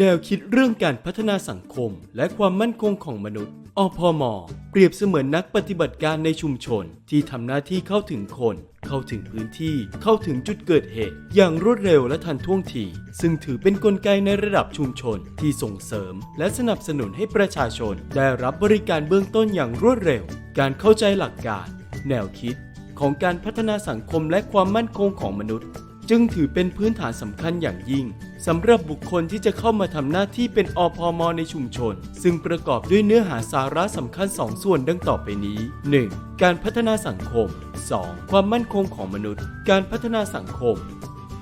แนวคิดเรื่องการพัฒนาสังคมและความมั่นคงของมนุษย์ อพมเปรียบเสมือนนักปฏิบัติการในชุมชน ที่ทำหน้าที่เข้าถึงคน เข้าถึงพื้นที่ เข้าถึงจุดเกิดเหตุ อย่างรวดเร็วและทันท่วงที ซึ่งถือเป็นนกลไกในระดับชุมชน ที่ส่งเสริม และสนับสนุนให้ประชาชน ได้รับบริการเบื้องต้นอย่างรวดเร็ว การเข้าใจหลักการ แนวคิด ของการพัฒนาสังคมและความมั่นคงของมนุษย์ จึงถือเป็นพื้นฐานสำคัญอย่างยิ่ง สำหรับบุคคลที่จะเข้ามาทำหน้าที่เป็นอพมในชุมชน ซึ่งประกอบด้วยเนื้อหาสาระสำคัญ 2 ส่วนดังต่อไปนี้ 1. การพัฒนาสังคม 2. ความมั่นคงของมนุษย์ การพัฒนาสังคม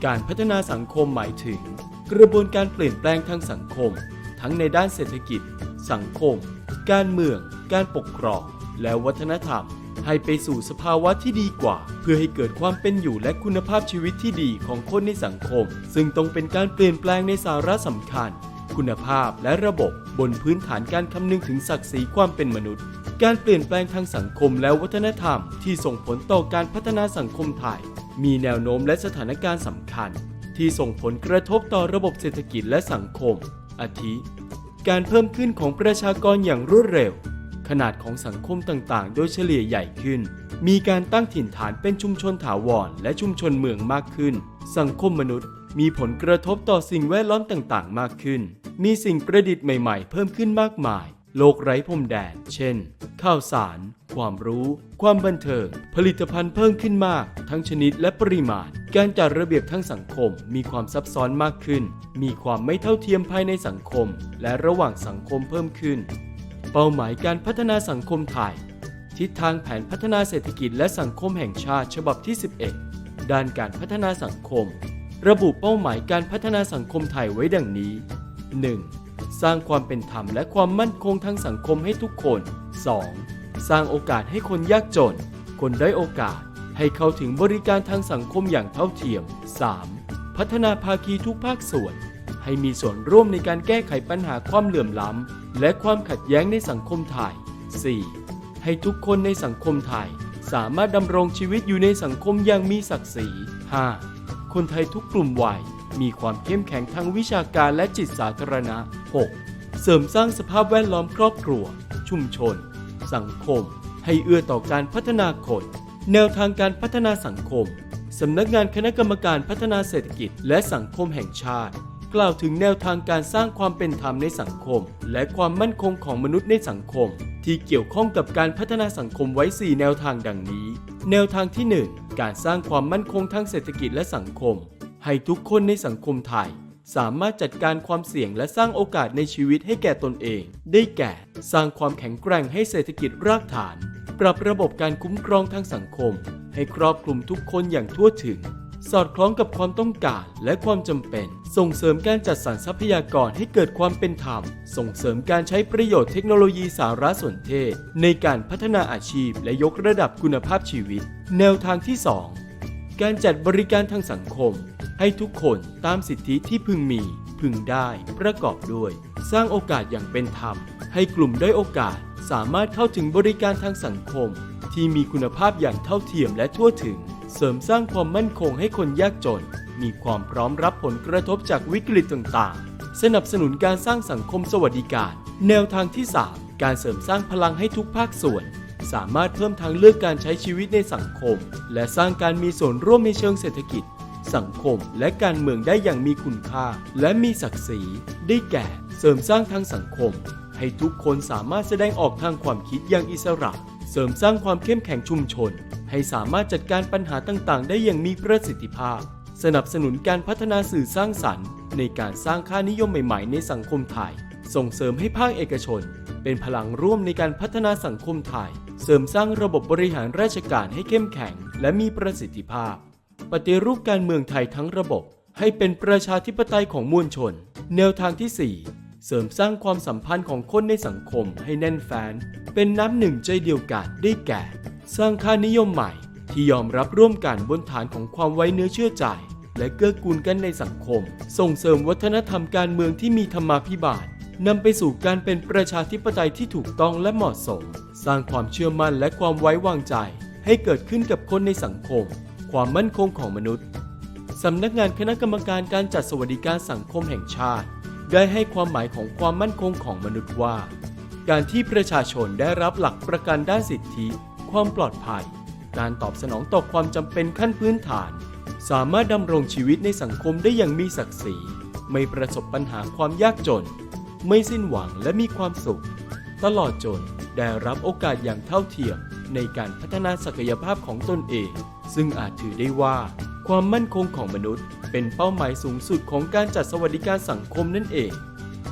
การพัฒนาสังคมหมายถึง กระบวนการเปลี่ยนแปลงทางสังคม ทั้งในด้านเศรษฐกิจ สังคม การเมือง การปกครอง และวัฒนธรรม ให้ไปสู่สภาวะที่ดีกว่า เพื่อให้เกิดความเป็นอยู่และคุณภาพชีวิตที่ดีของคนในสังคม ซึ่งต้องเป็นการเปลี่ยนแปลงในสาระสำคัญ คุณภาพและระบบบนพื้นฐานการคำนึงถึงศักดิ์ศรีความเป็นมนุษย์ การเปลี่ยนแปลงทางสังคมและวัฒนธรรม ที่ส่งผลต่อการพัฒนาสังคมไทย มีแนวโน้มและสถานการณ์สำคัญ ที่ส่งผลกระทบต่อระบบเศรษฐกิจและสังคม อาทิ การเพิ่มขึ้นของประชากรอย่างรวดเร็ว ขนาดของสังคมต่างๆ โดยเฉลี่ยใหญ่ขึ้น มีการตั้งถิ่นฐานเป็นชุมชนถาวรและชุมชนเมืองมากขึ้น สังคมมนุษย์ มีผลกระทบต่อสิ่งแวดล้อมต่างๆ มากขึ้น มีสิ่งประดิษฐ์ใหม่ๆ เพิ่มขึ้นมากมาย โลกไร้พรมแดน เช่น ข้าวสาร ความรู้ ความบันเทิง ผลิตภัณฑ์เพิ่มขึ้นมาก ทั้งชนิดและปริมาณ การจัดระเบียบทั้งสังคมมีความซับซ้อนมากขึ้น มีความไม่เท่าเทียมภายในสังคม และระหว่างสังคมเพิ่มขึ้น เป้าหมายการพัฒนาสังคมไทย ทิศทางแผนพัฒนาเศรษฐกิจและสังคมแห่งชาติฉบับที่ 11 ด้านการพัฒนาสังคม ระบุเป้าหมายการพัฒนาสังคมไทยไว้ดังนี้ 1. สร้างความเป็นธรรมและความมั่นคงทางสังคมให้ทุกคน 2. สร้างโอกาสให้คนยากจน คนได้โอกาสให้เข้าถึงบริการทางสังคมอย่างเท่าเทียม 3. พัฒนาภาคีทุกภาคส่วน ให้มีส่วนร่วมในการแก้ไขปัญหาความเหลื่อมล้ำ และความขัดแย้งในสังคมไทย 4. ให้ทุกคนในสังคมไทย สามารถดำรงชีวิตอยู่ในสังคมอย่างมีศักดิ์ศรี 5. คนไทยทุกกลุ่มวัยมีความเข้มแข็งทางวิชาการและจิตสาธารณะ 6. เสริมสร้างสภาพแวดล้อมครอบครัว ชุมชน สังคม ให้เอื้อต่อการพัฒนาคน แนวทางการพัฒนาสังคม สำนักงานคณะกรรมการพัฒนาเศรษฐกิจและสังคมแห่งชาติ กล่าวถึงแนวทางการสร้างความเป็นธรรมในสังคม และความมั่นคงของมนุษย์ในสังคม ที่เกี่ยวข้องกับการพัฒนาสังคมไว้ 4 แนวทางดังนี้ แนวทางที่ 1 การสร้างความมั่นคงทางเศรษฐกิจและสังคม ให้ทุกคนในสังคมไทย สามารถจัดการความเสี่ยงและสร้างโอกาสในชีวิตให้แก่ตนเอง ได้แก่ สร้างความแข็งแกร่งให้เศรษฐกิจรากฐาน ปรับระบบการคุ้มครองทางสังคม ให้ครอบคลุมทุกคนอย่างทั่วถึง สอดคล้องกับความต้องการและความจำเป็น ส่งเสริมการจัดสรรทรัพยากรให้เกิดความเป็นธรรม ส่งเสริมการใช้ประโยชน์เทคโนโลยีสารสนเทศ ในการพัฒนาอาชีพและยกระดับคุณภาพชีวิต แนวทางที่ 2 การจัดบริการทางสังคม ให้ทุกคนตามสิทธิที่พึงมี พึงได้ ประกอบด้วย สร้างโอกาสอย่างเป็นธรรม ให้กลุ่มได้อยโอกาสสามารถเข้าถึงบริการทางสังคม ที่มีคุณภาพอย่างเท่าเทียมและทั่วถึง เสริมสร้างความมั่นคงให้คนยากจน มีความพร้อมรับผลกระทบจากวิกฤตต่างๆ สนับสนุนการสร้างสังคมสวัสดิการ แนวทางที่ 3 การเสริมสร้างพลังให้ทุกภาคส่วน สามารถเพิ่มทางเลือกการใช้ชีวิตในสังคม และสร้างการมีส่วนร่วมในเชิงเศรษฐกิจ สังคมและการเมืองได้อย่างมีคุณค่า และมีศักดิ์ศรี ได้แก่ เสริมสร้างทางสังคม ให้ทุกคนสามารถแสดงออกทางความคิดอย่างอิสระ เสริมสร้างความเข้มแข็งชุมชน ให้สามารถจัดการปัญหาต่างๆ ได้อย่างมีประสิทธิภาพ สนับสนุนการพัฒนาสื่อสร้างสรรค์ ในการสร้างค่านิยมใหม่ ๆ ในสังคมไทย ส่งเสริมให้ภาคเอกชน เป็นพลังร่วมในการพัฒนาสังคมไทย เสริมสร้างระบบบริหารราชการให้เข้มแข็ง และมีประสิทธิภาพ ปฏิรูปการเมืองไทยทั้งระบบ ให้เป็นประชาธิปไตยของมวลชน แนวทางที่ 4 เสริมสร้างความสัมพันธ์ของคนในสังคมให้แน่นแฟ้นเป็นน้ำหนึ่งใจเดียวกันได้แก่ สร้างค่านิยมใหม่ ที่ยอมรับร่วมกันบนฐานของความไว้เนื้อเชื่อใจ และเกื้อกูลกันในสังคม ส่งเสริมวัฒนธรรมการเมืองที่มีธรรมาภิบาลนำไปสู่การเป็นประชาธิปไตยที่ถูกต้องและเหมาะสม สร้างความเชื่อมั่นและความไว้วางใจ ให้เกิดขึ้นกับคนในสังคม ความมั่นคงของมนุษย์สำนักงานคณะกรรมการการจัดสวัสดิการสังคมแห่งชาติ ได้ให้ความหมายของความมั่นคงของมนุษย์ว่า การที่ประชาชนได้รับหลักประกันด้านสิทธิ ความปลอดภัย การตอบสนองต่อความจำเป็นขั้นพื้นฐาน สามารถดำรงชีวิตในสังคมได้อย่างมีศักดิ์ศรี ไม่ประสบปัญหาความยากจน ไม่สิ้นหวังและมีความสุข ตลอดจนได้รับโอกาสอย่างเท่าเทียมในการพัฒนาศักยภาพของตนเอง ซึ่งอาจถือได้ว่า ความมั่นคงของมนุษย์ เป็นเป้าหมายสูงสุดของการจัดสวัสดิการสังคมนั่นเอง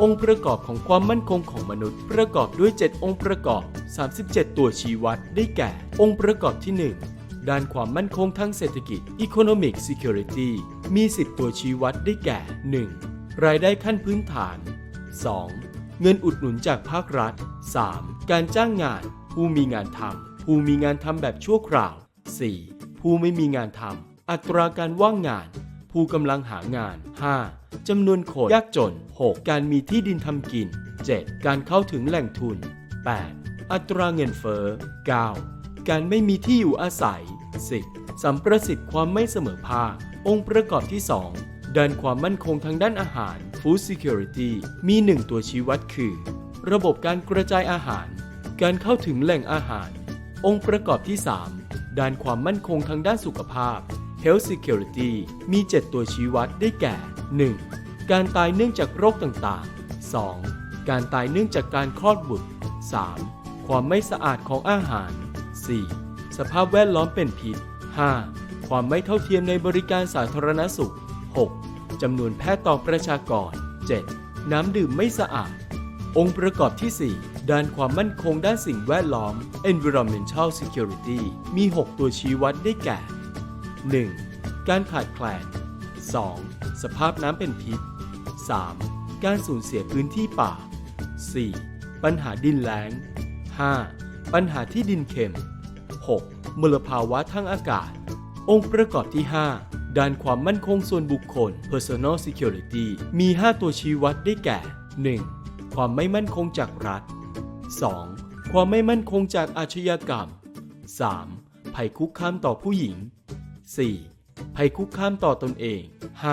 องค์ประกอบของความมั่นคงของมนุษย์ ประกอบด้วย 7 องค์ประกอบ 37 ตัวชี้วัดได้แก่ องค์ประกอบที่ 1 ด้านความมั่นคงทางเศรษฐกิจ Economic Security มี 10 ตัวชี้วัดได้แก่ 1. รายได้ขั้นพื้นฐาน 2. เงินอุดหนุนจากภาครัฐ 3. การจ้างงาน ผู้มีงานทำผู้มีงานทำแบบชั่วคราว 4. ผู้ไม่มีงานทำ อัตราการว่างงาน ผู้กำลังหางาน 5. จำนวนคนยากจน 6. การมีที่ดินทำกิน 7. การเข้าถึงแหล่งทุน 8. อัตราเงินเฟ้อ 9. การไม่มีที่อยู่อาศัย 10. สัมประสิทธิ์ความไม่เสมอภาค องค์ประกอบที่ 2 ด้านความมั่นคงทางด้านอาหาร Food Security มี 1 ตัวชี้วัดคือ ระบบการกระจายอาหาร การเข้าถึงแหล่งอาหาร องค์ประกอบที่ 3 ด้านความมั่นคงทางด้านสุขภาพ Health Security มี 7 ตัวชี้วัดได้แก่ 1. การตายเนื่องจากโรคต่างๆ 2. การตายเนื่องจากการคลอดบุตร 3. ความไม่สะอาดของอาหาร 4. สภาพแวดล้อมเป็นพิษ 5. ความไม่เท่าเทียมในบริการสาธารณสุข 6. จำนวนแพทย์ต่อประชากร 7. น้ำดื่มไม่สะอาด องค์ประกอบที่ 4 ด้านความมั่นคงด้านสิ่งแวดล้อม Environmental Security มี 6 ตัวชี้วัดได้แก่ 1. การขาดแคลน 2. สภาพน้ำเป็นพิษ 3. การสูญเสียพื้นที่ป่า 4. ปัญหาดินแล้ง 5. ปัญหาที่ดินเค็ม 6. มลภาวะทางอากาศ องค์ประกอบที่ 5 ด้านความมั่นคงส่วนบุคคล Personal Security มี 5 ตัวชี้วัดได้แก่ 1. ความไม่มั่นคงจากรัฐ 2. ความไม่มั่นคงจากอาชญากรรม 3. ภัยคุกคามต่อผู้หญิง 4. ภัยคุกคามต่อตนเอง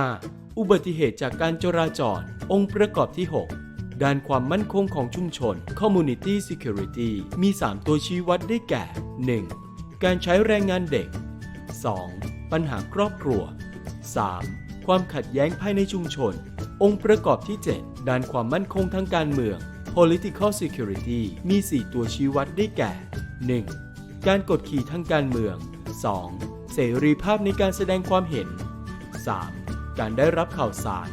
5. อุบัติเหตุจากการจราจร องค์ประกอบที่ 6 ด้านความมั่นคงของชุมชน Community Security มี 3 ตัวชี้วัดได้แก่ 1. การใช้แรงงานเด็ก 2. ปัญหาครอบครัว 3. ความขัดแย้งภายในชุมชน องค์ประกอบที่ 7 ด้านความมั่นคงทางการเมือง Political Security มี 4 ตัวชี้วัดได้แก่ 1. การกดขี่ทางการเมือง 2. เสรีภาพในการแสดงความเห็น 3. การได้รับข่าวสาร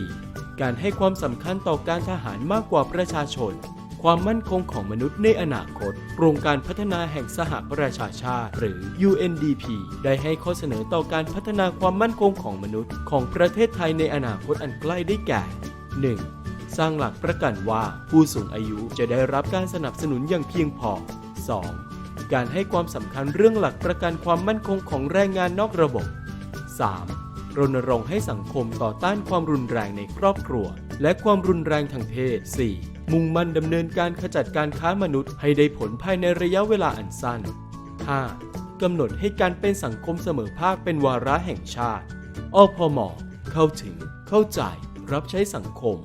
4. การให้ความสำคัญต่อการทหารมากกว่าประชาชน ความมั่นคงของมนุษย์ในอนาคต โครงการพัฒนาแห่งสหประชาชาติ หรือ UNDP ได้ให้ข้อเสนอต่อการพัฒนาความมั่นคงของมนุษย์ ของประเทศไทยในอนาคตอันใกล้ได้แก่ 1. สร้างหลักประกันว่าผู้สูงอายุจะได้รับการสนับสนุนอย่างเพียงพอ 2. การให้ความสำคัญเรื่องหลักประกันความมั่นคงของแรงงานนอกระบบ 3. รณรงค์ให้สังคมต่อต้านความรุนแรงในครอบครัว และความรุนแรงทางเพศ 4. มุ่งมั่นดำเนินการขจัดการค้ามนุษย์ให้ได้ผลภายในระยะเวลาอันสั้น 5. กำหนดให้การเป็นสังคมเสมอภาคเป็นวาระแห่งชาติอพมเข้าถึง เข้าใจ รับใช้สังคม